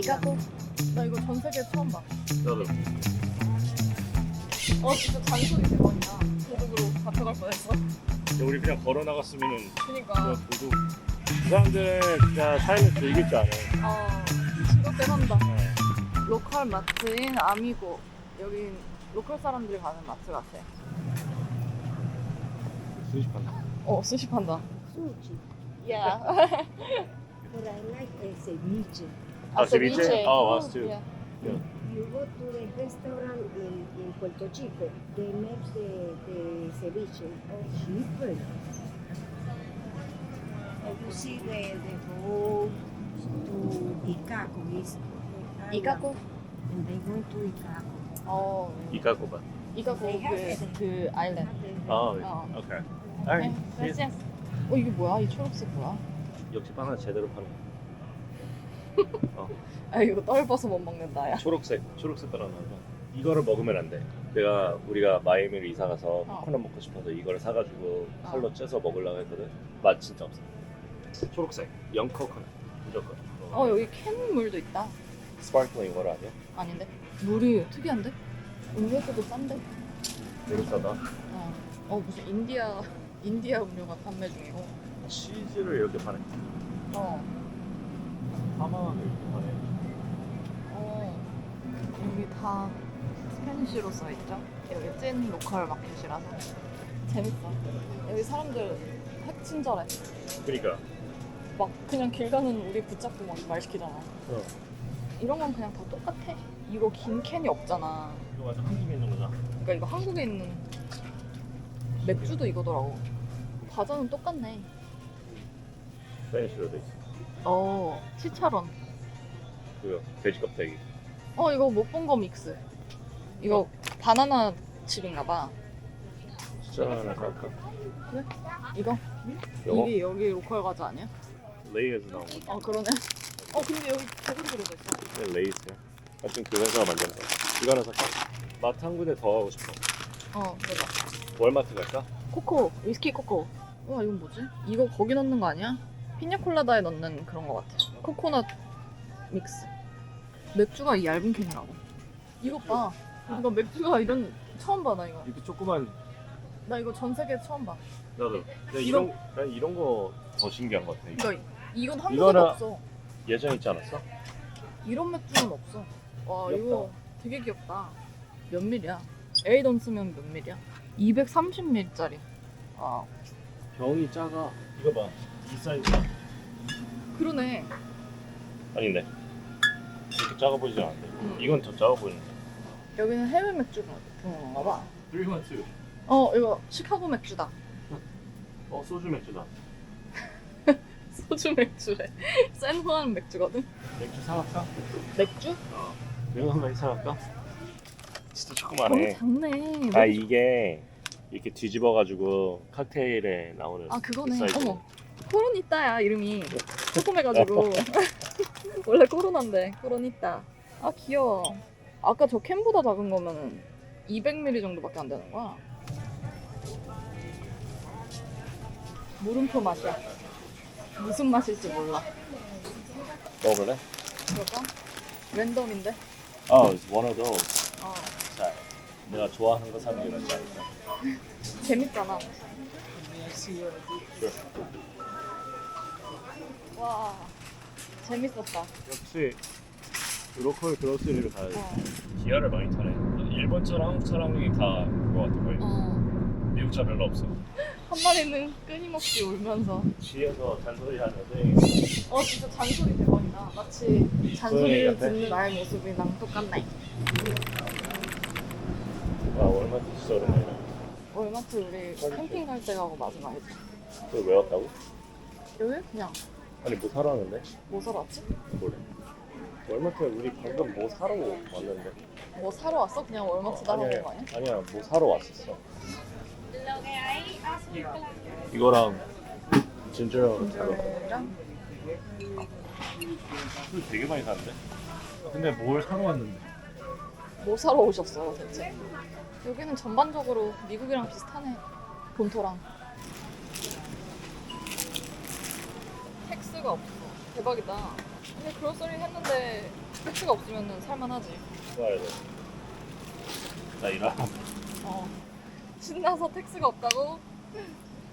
이가고? 나 이거 전 세계 처음 봐. 나도 어 진짜 잔소리 대박이다. 도둑으로 잡혀갈 뻔했어. 우리 그냥 걸어 나갔으면은 그니까. 그냥 도둑 그 사람들은 진짜 삶을 즐길 줄 알아요 어 즐겁게 산다. 로컬 마트인 아미고. 여긴 로컬 사람들이 가는 마트 같아. 수집한다 어 스시 판다. Sushi. Yeah. But I like the ceviche. 아, ceviche? Oh, us too. Yeah. You go to the restaurant in, in Puerto Chico, they make the, the ceviche oh, cheaper. And you see the, the road to Icaco is 이가고? And they go to Icaco. 어 이카고바 이가고 그, 그 아일랜드. 아 어. 오케이 네, alright gracias. 어 이게 뭐야? 이 초록색 뭐야? 역시 바나나 제대로 파는 아 이거 떫어서 못 먹는다 야. 초록색 초록색 바나나 이거를 먹으면 안 돼 내가 우리가 마이애미를 이사 가서 어. 코코넛 먹고 싶어서 이거를 사가지고 어. 칼로 째서 먹으려고 했거든 맛 진짜 없어 초록색 영 코코넛 무조건 어 여기 캔 물도 있다. 스파클링 워터 아니야? 아닌데? 물이 특이한데? 음료수도 싼데? 되게 싸다 어, 어 무슨 인디아 인디아 음료가 판매 중이고. 치즈를 이렇게 파네 어. 4만 원을 이렇게 파네 어. 여기 다 스페니쉬로 써 있죠? 여기 찐 로컬 마켓이라서 재밌어. 여기 사람들 핵 친절해. 그니까 막 그냥 길 가는 우리 붙잡고 막 말 시키잖아. 어. 이런 건 그냥 다 똑같아. 이거 긴 캔이 없잖아. 이거 완전 한국에 있는 거잖아 그러니까 이거 한국에 있는 맥주도 이거더라고. 과자는 똑같네. 스페니쉬로 돼 있어 어, 치차론. 그거 돼지 껍데기 어, 이거 못 본 거 믹스. 이거 바나나 칩인가 봐. 진짜 하나 살까? 이거? 이거? 이게 여기 로컬 과자 아니야? 레이에서 나온 거 어, 그러네. 어, 근데 여기 제대로 들어가 있어. 네, 레이스야 하여튼 그 회사가 만드는 거 이거 하나 살까? 마트 한 군데 더 하고 싶어 어, 맞아. 월마트 갈까? 코코, 위스키 코코. 와, 이건 뭐지? 이거 거기 넣는 거 아니야? 피냐콜라다에 넣는 그런 거 같아. 코코넛 믹스. 맥주가 이 얇은 캔이라고. 이것 봐. 이거 맥주가 이런 처음 봐, 나 이거. 이렇게 조그만 나 이거 전 세계 처음 봐. 나도 난 이런 난 이런 거 더 신기한 것 같아 이거 이건 한국에 없어. 예전 있지 않았어? 이런 맥주는 없어. 와 귀엽다. 이거 되게 귀엽다. 몇 밀이야? 에이던 쓰면 몇 밀이야? 230밀짜리. 아 병이 작아 이거 봐 이 사이즈야 그러네. 아닌데 이렇게 작아 보이지 않는데 음. 이건 더 작아 보이는데 여기는 해외 맥주 같은 건가 봐. 312 어 이거 시카고 맥주다. 어 소주 맥주다 소주 맥주래. 샌후안 맥주거든. 맥주 사갈까? 맥주? 이거 한 마리 사갈까? 진짜 너무 조그만해 작네. 아 이게 이렇게 뒤집어 가지고 칵테일에 나오는 아 그거네. 이 사이즈. 어머 코로니따야 이름이 조그매가지고 원래 코로나인데 코로니따. 아 귀여워. 아까 저 캔보다 작은 거면은 200ml 정도밖에 안 되는 거야. 물음표 맛이야. 무슨 맛일지 몰라. 먹을래? 그럴까? 랜덤인데. 어, it's one of those 어 자, 내가 좋아하는 거 사는 게 낫지 않을까? 재밌잖아. 와 재밌었다. 역시 로컬 그로스리를 가야 돼 어. 기아를 많이 타네 일본 차랑 한국 차량이 다 그거 같아 거의 어. 미국 차 별로 없어 한 마리는 끊임없이 울면서 뒤에서 잔소리 하는데 어 진짜 잔소리 대박이다 마치 잔소리를? 듣는 나의 모습이랑 똑같네 와 얼마 진짜 오랜만이다 월마트 우리 캠핑 갈 때 가고 마지막이지 그거 왜 왔다고? 여기 그냥 아니 뭐 사러 왔는데? 뭐 사러 왔지? 몰래 월마트에 우리 방금 뭐 사러 왔는데 뭐 사러 왔어? 그냥 월마트 따라 온 거 아니야? 아니야 뭐 사러 왔었어 이거랑 진저랑 사러 술 되게 많이 샀는데? 근데 뭘 사러 왔는데? 뭐 사러 오셨어 대체? 여기는 전반적으로 미국이랑 비슷하네 본토랑 텍스가 없어 대박이다 근데 그로서리 했는데 택스가 없으면 살만하지. 좋아야 돼. 나 이라. 어. 신나서 택스가 없다고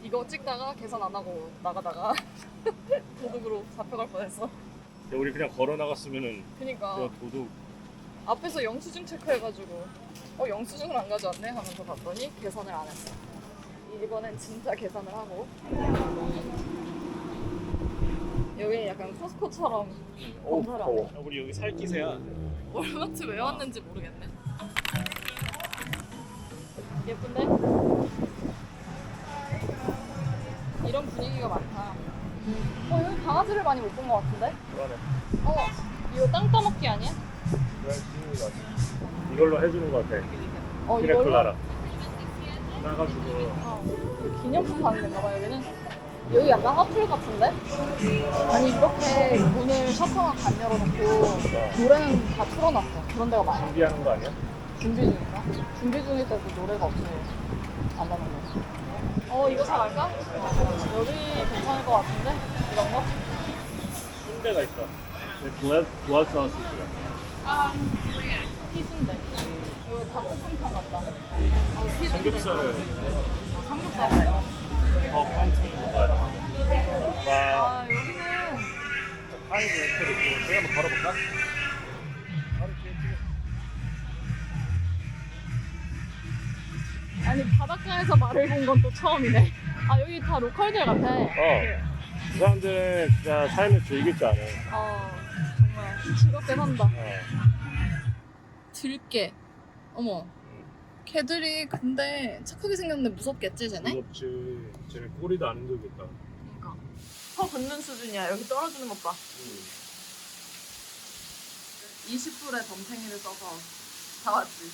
이거 찍다가 계산 안 하고 나가다가 도둑으로 잡혀갈 뻔했어. 우리 그냥 걸어 나갔으면은 그니까 그냥 도둑. 앞에서 영수증 체크해가지고 어 영수증을 안 가져왔네 하면서 봤더니 계산을 안 했어. 이번엔 진짜 계산을 하고 여기 약간 코스코처럼 어우 검사를 더워. 우리 여기 살기세야. 월마트 왜 왔는지 모르겠네. 예쁜데? 이런 분위기가 많다. 어, 여기 강아지를 많이 못 본 것 같은데? 그러네. 어, 이거 땅 따먹기 아니야? 이걸로 해주는 거 같아. 어, 이걸로? 피레콜라라. 따가지고 어, 기념품 파는 데인가 봐, 여기는. 여기 약간 화풀 같은데? 아니, 이렇게 문을 셔터가 안 열어놓고 노래는 다 틀어놨어. 그런 데가 많아. 준비하는 거 아니야? 준비 중인가? 준비 중일 때도 노래가 없어요. 안 나는 거. 어, 이거 사 갈까? 여기 괜찮을 것 같은데? 이런 거? 순대가 있다. 부활 부활 소스 있고요. 피순대. 이거 닭볶음탕 같다. 어, 피순대. 삼겹살을 삼겹살 이거. 더 panting 먹어야 돼. 와, 아, 여기는 파이브 이렇게 있고 저기 한번 걸어볼까? 아니 바닷가에서 말을 본 건 또 처음이네. 아 여기 다 로컬들 같아. 어. 이 사람들은 진짜 삶을 즐길 줄 알아. 어 즐겁게 산다. 어. 들깨. 어머. 걔들이 근데 착하게 생겼는데 무섭겠지 쟤네? 무섭지. 쟤네 꼬리도 안 흔들겠다. 그러니까. 서 긋는 수준이야. 여기 떨어지는 것 봐. 20불에 덤탱이를 써서 사왔지.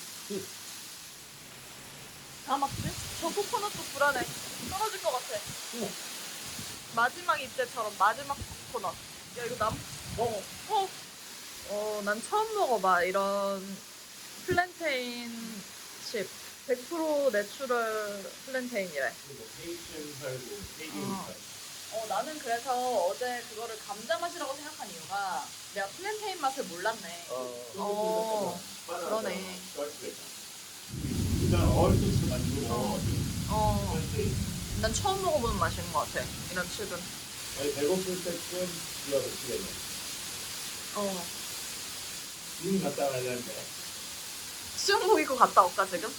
다 막지? 저 코코넛도 불안해. 떨어질 것 같아. 마지막 입대처럼 마지막 코코넛. 야 이거 남? 어. 어. 어, 난 처음 먹어봐 이런 플랜테인 칩. 100% 내추럴 플랜테인이래. 어, 나는 그래서 어제 그거를 감자 맛이라고 생각한 이유가 내가 플랜테인 맛을 몰랐네. 어, 그러네. 일단 어릴 때부터 만들고 어, 난 처음 먹어보는 맛인 것 같아. 이런 칩은. 아니 배고플 때쯤 기가 미치겠네. 어. 지금 갔다 와야 되는데. 수영복 입고 갔다 올까 지금?